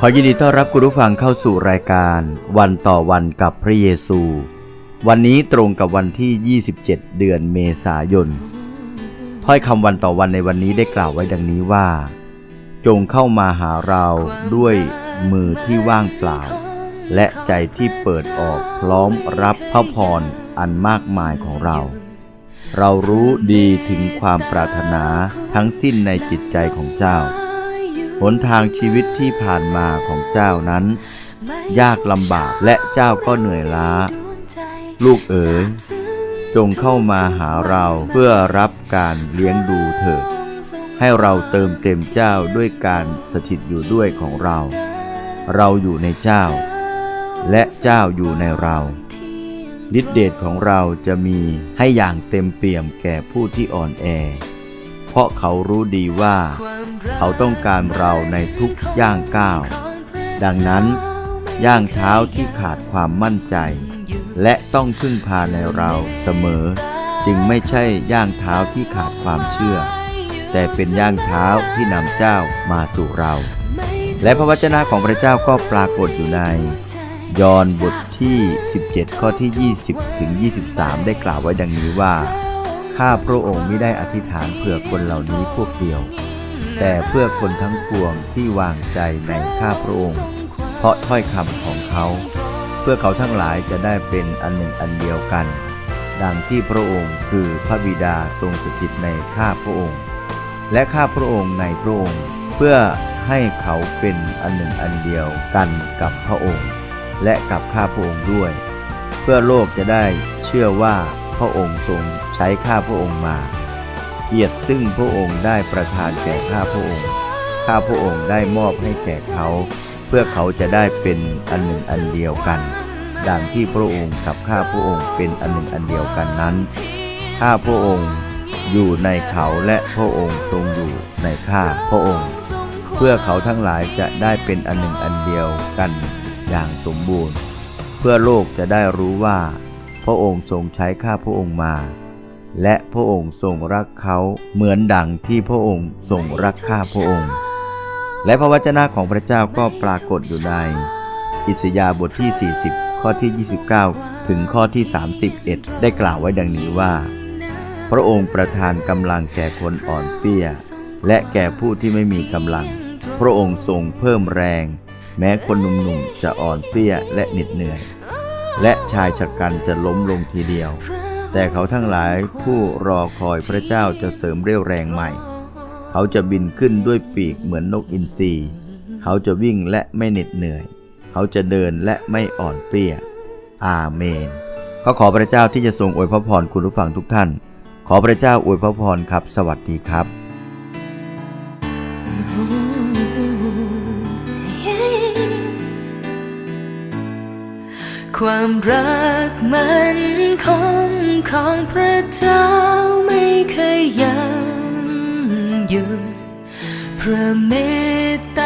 ขอยินดีต้อนรับคุณผู้ฟังเข้าสู่รายการวันต่อวันกับพระเยซู วันนี้ตรงกับวันที่ 27 เดือนเมษายน ถ้อยคำวันต่อวันในวันนี้ได้กล่าวไว้ดังนี้ว่า จงเข้ามาหาเราด้วยมือที่ว่างเปล่า และใจที่เปิดออกพร้อมรับพระพรอันมากมายของเรา เรารู้ดีถึงความปรารถนาทั้งสิ้นในจิตใจของเจ้า หนทางชีวิตที่ผ่านมาของเจ้านั้น ยากลำบากและเจ้าก็เหนื่อยล้า ลูกเอ๋ยจงเข้ามาหาเราเพื่อรับการเลี้ยงดูเถิดให้เราเติมเต็มเจ้าด้วยการสถิตอยู่ด้วยของเรา เราอยู่ในเจ้า และเจ้าอยู่ในเราฤทธิเดชของเราจะมีให้อย่างเต็มเปี่ยมแก่ผู้ที่อ่อนแอ เพราะเขารู้ดีว่า เขาต้องการเราในทุกย่างก้าว ดังนั้น ย่างเท้าที่ขาดความมั่นใจ และต้องพึ่งพาในเราเสมอ จึงไม่ใช่ย่างเท้าที่ขาดความเชื่อ แต่เป็นย่างเท้าที่นำเจ้ามาสู่เรา และพระวจนะของพระเจ้าก็ปรากฏอยู่ใน ยอห์นบทที่ 17 ข้อที่ 20 ถึง 23 ได้กล่าวไว้ดังนี้ว่าข้าพระองค์ไม่ได้อธิษฐานเผื่อคนเหล่านี้พวกเดียว แต่เพื่อคนทั้งปวงที่วางใจในข้าพระองค์ เพราะถ้อยคำของเขา เพื่อเขาทั้งหลายจะได้เป็นอันหนึ่งอันเดียวกัน ดังที่พระองค์คือพระบิดาทรงสถิตในข้าพระองค์ และข้าพระองค์ในพระองค์ เพื่อให้เขาเป็นอันหนึ่งอันเดียวกันกับพระองค์ และกับข้าพระองค์ด้วย เพื่อโลกจะได้เชื่อว่าพระองค์ทรงใช้ข้าพระองค์มา เกียรติซึ่งพระองค์ได้ประทานแก่ข้าพระองค์ ข้าพระองค์ได้มอบให้แก่เขา เพื่อเขาจะได้เป็นอันหนึ่งอันเดียวกัน ดังที่พระองค์กับข้าพระองค์เป็นอันหนึ่งอันเดียวกันนั้น ข้าพระองค์อยู่ในเขาและพระองค์ทรงอยู่ในข้าพระองค์ เพื่อเขาทั้งหลายจะได้เป็นอันหนึ่งอันเดียวกันอย่างสมบูรณ์ เพื่อโลกจะได้รู้ว่า พระองค์ทรงใช้ข้าพระองค์มา และพระองค์ทรงรักเขาเหมือนดังที่พระองค์ทรงรักข้าพระองค์ และพระวจนะของพระเจ้าก็ปรากฏอยู่ใน อิสยาห์บทที่ 40 ข้อที่ 29 ถึงข้อที่ 31 ได้กล่าวไว้ดังนี้ว่า พระองค์ประทานกำลังแก่คนอ่อนเปี้ย และแก่ผู้ที่ไม่มีกำลัง พระองค์ทรงเพิ่มแรง แม้คนหนุ่มๆจะอ่อนเปี้ยและเหน็ดเหนื่อย และชายชะกันจะล้มลงทีเดียว แต่เขาทั้งหลายผู้รอคอยพระเจ้าจะเสริมเรี่ยวแรงใหม่ เขาจะบินขึ้นด้วยปีกเหมือนนกอินทรีเขาจะวิ่งและไม่เหน็ดเหนื่อย เขาจะเดินและไม่อ่อนเปรี้ย อาเมนก็ขอพระเจ้าที่จะทรงอวยพระพรคุณผู้ฟังทุกท่าน ขอพระเจ้าอวยพระพรครับ สวัสดีครับ ความรักมันของของพระเจ้าไม่เคยยังหยุดพระเมตตา